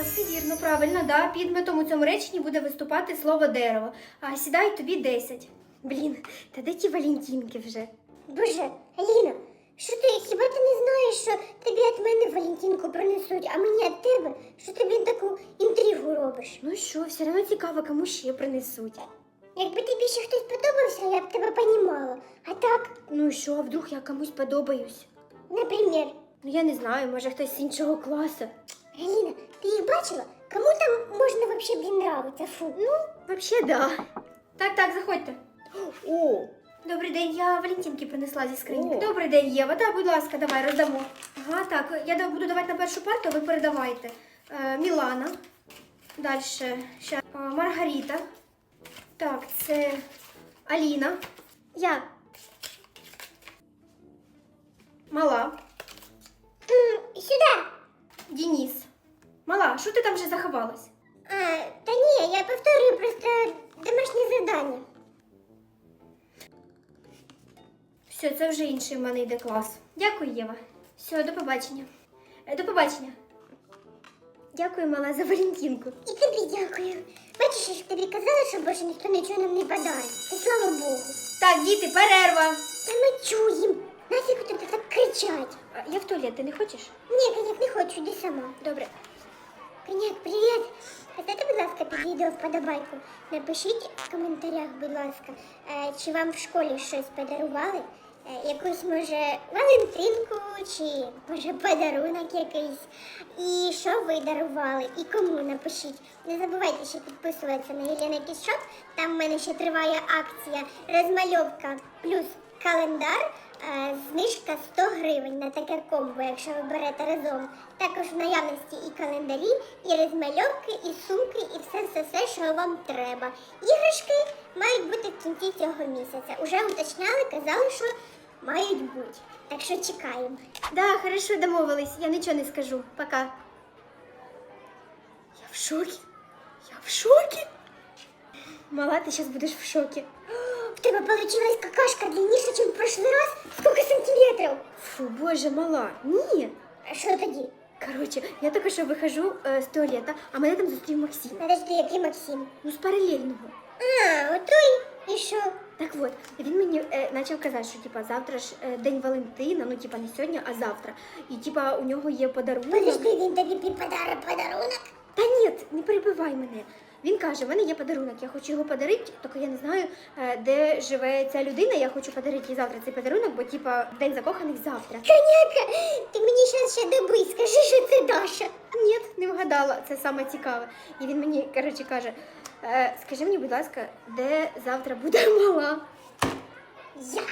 Ага, все вірно, правильно, да. Підметом у цьому реченні буде виступати слово дерево. А сідай тобі 10. Блін, та де ті Валентинки вже? Боже, Аліна, що ти, хіба ти не знаєш, що тобі від мене Валентинку принесуть, а мені від тебе, що ти, блін, таку інтригу робиш? Ну що, все одно цікаво, кому ще принесуть. Якби тобі ще хтось подобався, я б тебе понімала. А так, Ну і що, а вдруг я комусь подобаюсь? наприклад, Ну я не знаю, може хтось з іншого класу. Аліна, ти їх бачила? Кому там можна вообще, блін, нравиться? Фу. Ну, взагалі, да. Так, так, заходьте. О, Добрий день, я Валентинки принесла зі скриньки. О. Добрий день, Єва. Да, будь ласка, давай роздамо. Ага, так. Я да- буду давати на першу парту, ви передавайте. Е, Мілана. Далі. Ще. Е, Маргарита. Так, це Аліна. Я. Мала. М, Сюди. Дініс. Мала, що ти там вже заховалась? А, та ні, я повторюю просто домашнє завдання. Все, це вже інший в мене йде клас. Дякую, Єва. Все, до побачення. Е, До побачення. Дякую, мала, за Валентинку. І тобі дякую. Бачиш, я ж тобі казала, що більше ніхто нічого нам не подарить. І слава Богу. Так, діти, перерва. Та ми чуємо. Нафіг тут так кричать. А, Я в туалет, ти не хочеш? Ні, коняк, не хочу, йди сама. Добре. Коняк, привіт. Поставте, будь ласка, під відео вподобайку. Напишіть в коментарях, будь ласка, чи вам в школі щось подарували. Е, Якусь, може, Валентинку, чи може подарунок якийсь. І що ви дарували, і кому напишіть. Не забувайте ще підписуватися на Єлена Кішоп. Там в мене ще триває акція розмальовка плюс календар. Е, Знижка 100 гривень на таке комбо, якщо ви берете разом. Також в наявності і календарі, і розмальовки, і сумки, і все все все, що вам треба. Іграшки мають бути в кінці цього місяця. Уже уточняли, казали, що мають бути. Так що чекаємо. Да, хорошо, домовились. Я нічого не скажу. Пока. Я в шокі. Я в шокі. Мала, ти зараз будеш в шокі. В тебе получилась какашка длинніша, ніж в прошлый раз. Скільки сантиметрів? Фу, боже, мала. Ні. А що тоді? Коротше, я тільки що вихожу е, з туалета, а мене там зустрів Максим. Подожди, який Максим? Ну, з паралельного. А, отой. І що? Так от, він мені е, почав казати, що типа завтра ж е, день Валентина, ну типа не сьогодні, а завтра. І типа у нього є подарунок. Подожди, він тобі подарок подарунок. Та ні, не перебивай мене. Він каже, в мене є подарунок, я хочу його подарити, тільки я не знаю, е, де живе ця людина. Я хочу подарити їй завтра цей подарунок, бо типа день закоханих завтра. Коняка, ти мені зараз ще добий, скажи, що це Даша. Ні, не вгадала, це саме цікаве. І він мені коротше каже: е, скажи мені, будь ласка, де завтра буде мала? Я?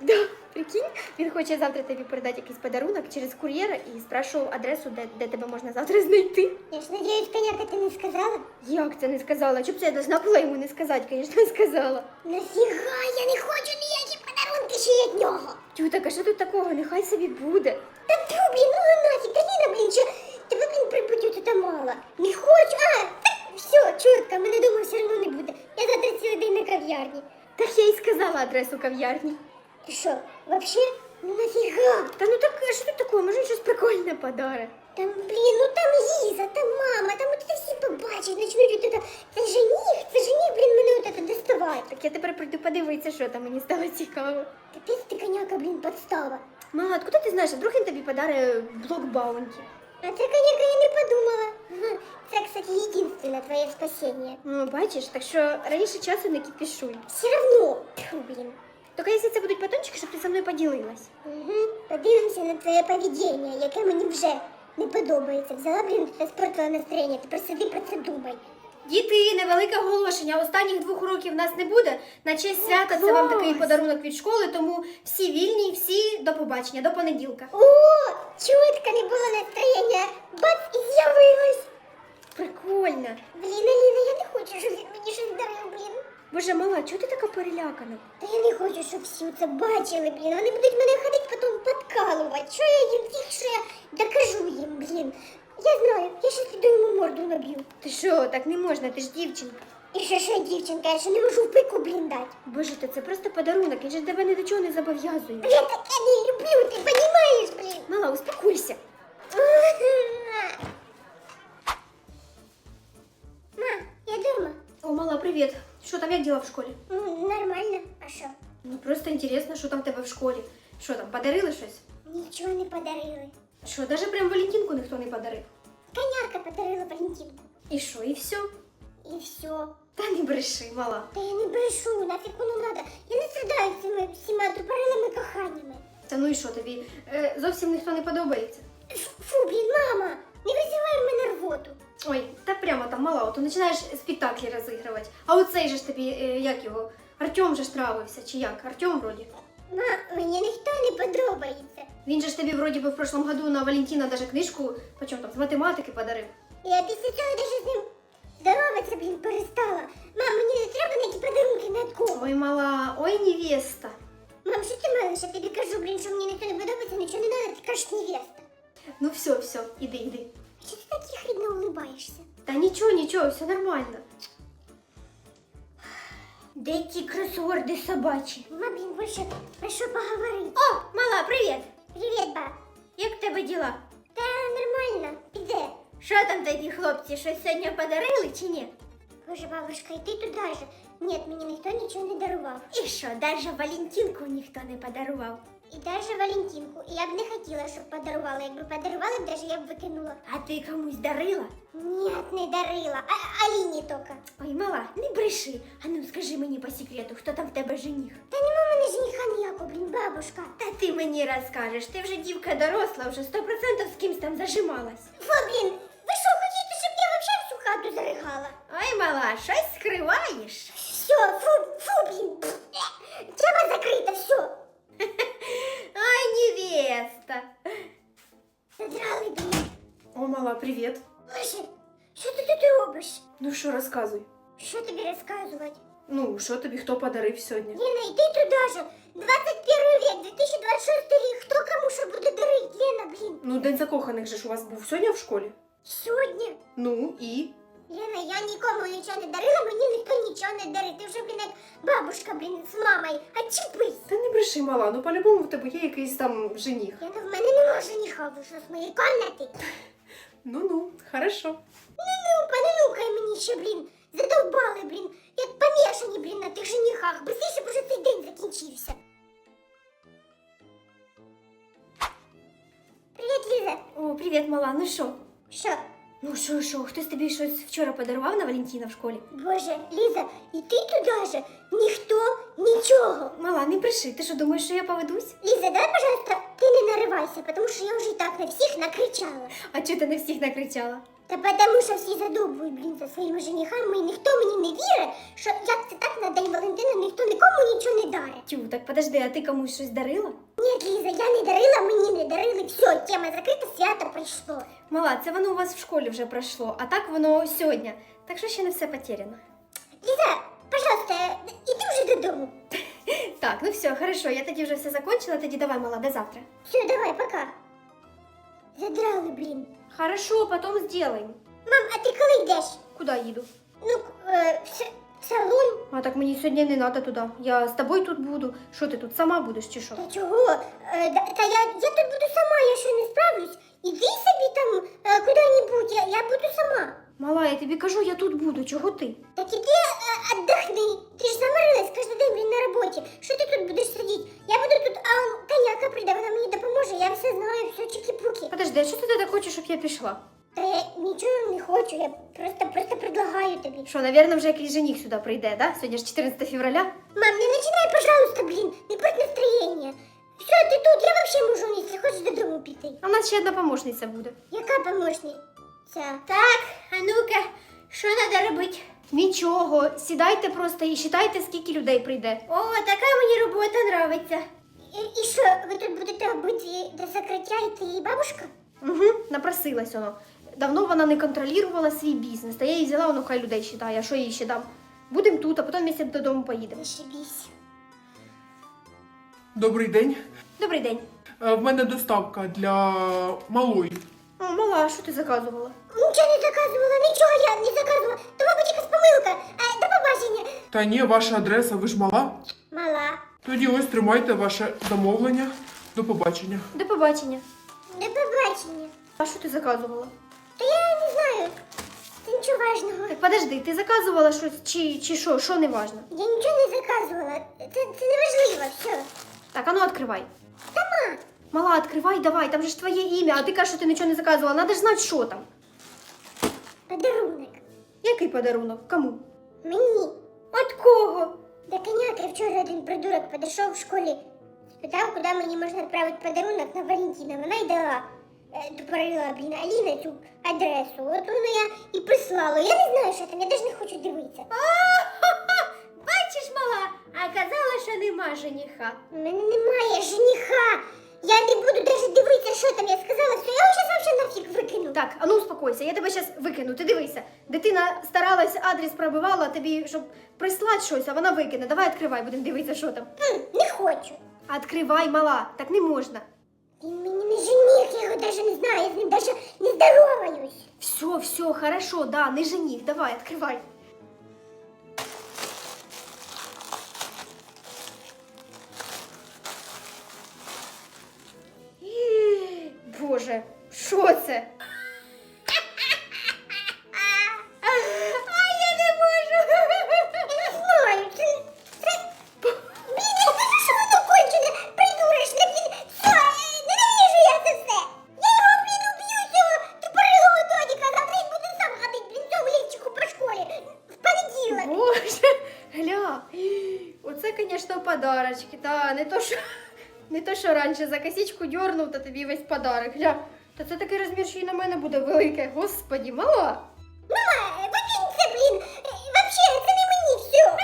Да, прикинь, він хоче завтра тобі передати якийсь подарунок через кур'єра і спрашував адресу, де, де тебе можна завтра знайти. Я ж надіюсь, коняка, ти не сказала? Як це не сказала? Чоб це я должна була йому не сказати, звісно, сказала. Нафіга, я не хочу ніякі подарунки ще від нього. Тю, так а що тут такого? Нехай собі буде. Та тю, блін, ну нафіг, Аліна, блін, що тебе, блін, припадю тут мало. Не хочу, а, так, все, чітко, мене дома все одно не буде. Я завтра цілий день на кав'ярні. Так я й сказала адресу кав'ярні. Ти що, вообще? Ну нафіга? Та ну так а що тут такого? Може він щось прикольне подарить. Там, блін, ну там Ліза, там мама, там от це всі побачать, начнуть от это, це жених, це жених, блін, мене от это доставати. Так я тепер прийду подивитися, що там мені стало цікаво. Капець ти коняка, блін, подстава. Мама, откуда ти знаєш, а вдруг він тобі подарить блок баунті? А це, коняка, я не подумала. Ага, Це, кстати, єдинственне твоє спасіння. Ну, бачиш, так що раніше часу не кипішуй. Все равно, Тьфу, блін. Тільки якщо це будуть батончики, щоб ти зі мною поділилась. Угу. Подивимося на твоє поведіння, яке мені вже не подобається. Взяла, блін, та спортила настроєння, тепер сиди про це думай. Діти, невелике оголошення. Останніх двох років нас не буде. На честь свята це вам такий подарунок від школи, тому всі вільні, всі до побачення, до понеділка. О, чутка не було настроєння. Бац, і з'явилось. Прикольно. Блін, Аліна, я не хочу, щоб він мені щось дарив, блін. Боже, мала, чого ти така перелякана? Та я не хочу, щоб всі це бачили, блін. Вони будуть мене ходити потім підкалувати. Що я їм тих, що я докажу їм, блін. Я знаю, я ще піду йому морду наб'ю. Ти що, так не можна, ти ж дівчинка. І ще що я дівчинка, я ще не можу в пику, блін, дати. Боже, та це просто подарунок, Я же тебе ні до чого не зобов'язує. Блін, так не люблю, ти розумієш, блін. Мала, успокойся. Ма, я дома. О, мала, привіт. Що там, як діла в школі? М, Нормально, а що? Ну просто інтересно, що там тебе в школі. Що там, подарили щось? Нічого не подарили. Що, навіть прям Валентинку ніхто не подарив? Конярка подарила Валентинку. І що, і все? І все. Та не бреши, мала. Та я не брешу, нафіг воно надо. Я не страдаю цими всіма тупорилими коханнями. Та ну і що тобі? Е, зовсім ніхто не подобається. Фу, блін, мама, не визивай мене рвоту. Ой, та прямо там мала, от починаєш спектаклі розігрувати. А оцей же ж тобі, е, як його, Артем же ж травився, чи як? Артем вроді. Ма, мені ніхто не подобається. Він же ж тобі вроді би в прошлом году на Валентина даже книжку, почем там, з математики подарив. Я після цього навіть з ним здороватися, блін, перестала. Мам, мені не треба ніякі подарунки на кого. Ой, мала, ой, невеста. Мам, що ти малиш? Я тобі кажу, блін, що мені ніхто не подобається, нічого не треба, ти кажеш невеста. Ну все, все, іди, іди. Що ти так хрідно улибаєшся? Та нічого, нічого, все нормально. Де ті кросворди собачі? Ма, блін, більше про що поговорити. О, мала, привіт! Привіт, ба. Як в тебе діла? Та нормально, піде. Що там тоді, хлопці, щось сьогодні подарили чи ні? Боже, бабушка, і ти туди же. Ні, мені ніхто нічого не дарував. І що, навіть Валентинку ніхто не подарував. І навіть Валентинку. І я б не хотіла, щоб подарували. Якби подарували, б даже я б викинула. А ти комусь дарила? Ні, не дарила. А Аліні тільки. Ой, мала, не бреши. А ну скажи мені по секрету, хто там в тебе жених? Та нема мене жениха ніякого, блін, бабушка. Та ти мені розкажеш, ти вже дівка доросла, вже сто процентів з кимсь там зажималась. Фу, блін, ви що, хочете, щоб я взагалі всю хату заригала? Ой, мала, щось скриваєш. Все, фу, фу, блін. Тема закрита, все. Ай, невеста. Задрали, блін. О, мала, привіт. Маша, що ти тут робиш? Ну що, розказуй. Що тобі розказувати? Ну, що тобі хто подарив сьогодні? Лена, йди туди же. 21 век, 2026 рік. Хто кому що буде дарити, Лена, блін? Ну, день закоханих же ж у вас був сьогодні в школі. Сьогодні? Ну і. Лена, я нікому нічого не дарила, мені ніхто нічого не дарить. Ти вже, блін, як бабушка, блін, з мамою. А чіпись. Та не бреши, мала, ну по-любому в тебе є якийсь там жених. Лена, в мене нема жениха, ви що з моєї комнати? Ну-ну, хорошо. Ну-ну, понанюхай мені ще, блін. Задовбали, блін. Як помішані, блін, на тих женихах. Быстріше б уже цей день закінчився. Привіт, Ліза. О, привіт, мала. Ну що? Що? Ну що, що, хтось тобі щось вчора подарував на Валентина в школі? Боже, Ліза, і ти туди же? Ніхто нічого. Мала, не бреши, ти що думаєш, що я поведусь? Ліза, давай, пожалуйста, ти не наривайся, тому що я вже і так на всіх накричала. А чого ти на всіх накричала? Та потому що всі задовбують, блін, за своїми женихами, і ніхто мені не вірить, що як це так на День Валентина ніхто нікому нічого не дарить. Тю, так подожди, а ти комусь щось дарила? Ліза, я не дарила, мені не дарили. Все, тема закрита, свято прийшло. Мала, це воно у вас в школі вже пройшло, а так воно сьогодні. Так що ще не все потеряно. Ліза, пожалуйста, іди вже додому. Так, ну все, хорошо, я тоді вже все закончила, тоді давай, мала, до завтра. Все, давай, пока. Задрали, блін. Хорошо, потом сделаем. Мам, а ти коли йдеш? Куда їду? Ну, е, в с- в салон. А так мені сьогодні не треба туди. Я з тобою тут буду. Що ти тут сама будеш чи що? Та чого? Е, да- та я, я тут буду сама, я що не справлюсь. Іди собі там е, куди-небудь, я, я буду сама. Мала, я тобі кажу, я тут буду. Чого ти? Так іди е, отдохни. Ти ж заморилась кожен день блін, на роботі. Що ти тут будеш сидіти? Я буду тут, а он, коняка прийде, вона мені допоможе, я все знаю, все чики-пуки. Подожди, а що ти так хочеш, щоб я пішла? Та я нічого не хочу, я просто, просто предлагаю тобі. Що, навірно, вже якийсь жених сюди прийде, да? Сьогодні ж 14 февраля. Мам, не починай, пожалуйста, блін, не порть настроєння. Все, ти тут, я вообще можу вместе, хочеш додому піти. А в нас ще одна помощниця буде. Яка помощниця? Так, а ну-ка, що треба робити? Нічого, сідайте просто і считайте, скільки людей прийде. О, така мені робота нравиться. І, і що, ви тут будете бути до закриття і ти і бабушка? Угу, напросилась воно. Давно вона не контролювала свій бізнес, та я її взяла, воно хай людей считає, а що я їй ще дам? Будемо тут, а потім місяць додому поїдемо. Зашибісь. Добрий день. Добрий день. Е, В мене доставка для малої. О, мала, а що ти заказувала? Нічого не заказувала, нічого я не заказувала. То, мабуть, якась помилка. Е, до побачення. Та ні, ваша адреса, ви ж мала. Мала. Тоді ось тримайте ваше замовлення. До побачення. До побачення. До побачення. А що ти заказувала? Та я не знаю. Це нічого важного. Так подожди, ти заказувала щось чи, чи що, що не важно? Я нічого не заказувала. Це, це не важливо, все. Так, а ну відкривай. Сама. Мала, відкривай, давай, там же ж твоє ім'я, а ти кажеш, що ти нічого не заказувала. Надо ж знати, що там. Подарунок. Який подарунок? Кому? Мені. От кого? До коняки вчора один придурок підійшов в школі, спитав, куди мені можна відправити подарунок на Валентина. Вона й дала. Е, блін, Аліна цю адресу. От воно я і прислала. Я не знаю, що там, я навіть не хочу дивитися. Бачиш, мала, а казала, що нема жениха. У мене немає жениха. Я не буду навіть дивитися, що там. Я сказала, все, я вже завжди нафіг викину. Так, а ну успокойся, я тебе зараз викину. Ти дивися. Дитина старалась, адрес пробивала тобі, щоб прислати щось, а вона викине. Давай відкривай, будемо дивитися, що там. М, не хочу. Відкривай, мала, так не можна. Він мені навіть не знаю, я с ним даже не здороваюсь. Все, все, хорошо, да, не жених, давай, відкривай. Раніше за косичку дьорнув, та тобі весь подарок. Гля. Та це такий розмір, що і на мене буде велике. Господі, мала. Мама, викинь це, блін. Вообще, це не мені все.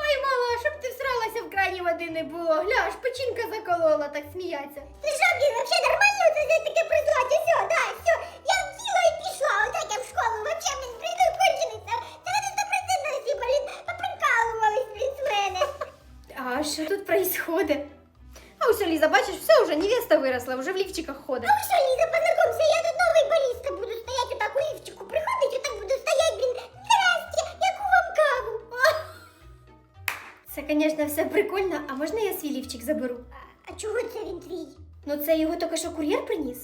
Ой, мала, щоб ти всралася в крані води не було. Гля, аж печінка заколола, так сміяться. Ти що, блін, вообще нормально це таке прислати? Все, да, все. Я вділа і пішла, отак я в школу. Вообще, блін, прийду кончений. Це вони стопроцентно всі, блін, поприкалувались, блін, з мене. А що тут происходит? А ось Ліза, бачиш, все вже невеста виросла, вже в лівчиках ходить. Ну що, Ліза, познакомься, я тут новий бариста буду стоять отак у лівчику. Приходить, отак буду стоять, блін. Здрасте, яку вам каву? Це, звісно, все прикольно, а можна я свій лівчик заберу? А, а чого це він твій? Ну це його тільки що кур'єр приніс.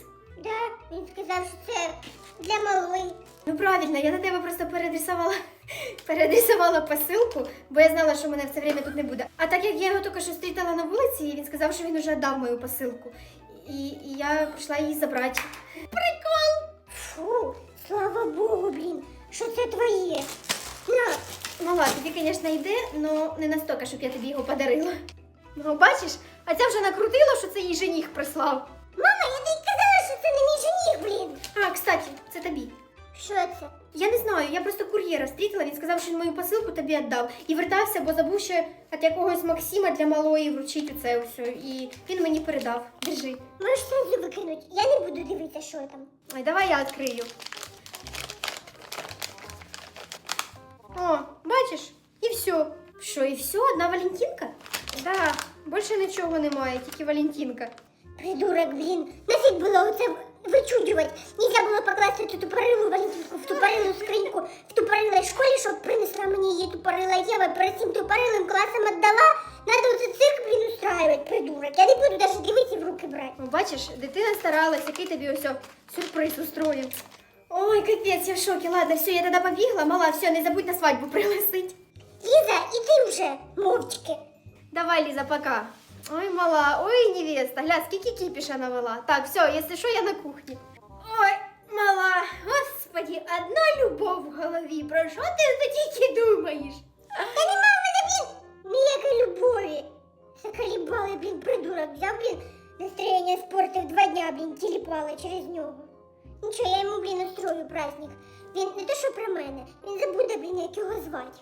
Да, він сказав, що це для малої. Ну правильно, я на тебе просто переадресувала, переадресувала посилку, бо я знала, що мене все время тут не буде. А так як я його тільки що зустрітала на вулиці, він сказав, що він вже віддав мою посилку. І, і я прийшла її забрати. Прикол! Фу, слава Богу, блін, що це твоє? На, Мала, тобі, звісно, йде, але не настільки, щоб я тобі його подарила. Ну, бачиш, а ця вже накрутила, що це їй жених прислав. мама, я тобі казала, що це не мій жених, блін. А, кстати, це тобі. Що це? Я не знаю, я просто кур'єра зустріла, він сказав, що він мою посилку тобі віддав. І вертався, бо забув ще від якогось Максима для малої вручити це все. І він мені передав. Держи. Можеш сразу викинути, я не буду дивитися, що там. Ой, давай я відкрию. О, бачиш? І все. Що, і все? Одна Валентинка? Да, більше нічого немає, тільки Валентинка. Придурок, блін. Нафіг було оце вичудювати. Нельзя було покласти цю тупорилу Валентинку в тупорилу скриньку в тупорилій школі, щоб принесла мені її тупорила Єва, перед цим тупорилим класом віддала. Надо оце цирк, блін, устраивать, придурок. Я не буду навіть дивитися в руки брати. О, бачиш, дитина старалась, який тобі ось сюрприз устроїв. Ой, капець, я в шокі. Ладно, все, я тоді побігла. Мала, все, не забудь на свадьбу пригласить. Ліза, іди вже, мовчки. Давай, Ліза, пока. Ой, мала, ой, невеста, гля, скільки кипіша навела. Так, все, якщо що, я на кухні. Ой, мала, господи, одна любов в голові. Про що ти тільки думаєш? Та нема в мене, блін, ніякої любові. Заколібали, блін, придурок. Взяв, блін, настроєння спортив два дня, блін, тіліпали через нього. Нічого, я йому, блін, устрою праздник. Він не те, що про мене, він забуде, блін, як його звати.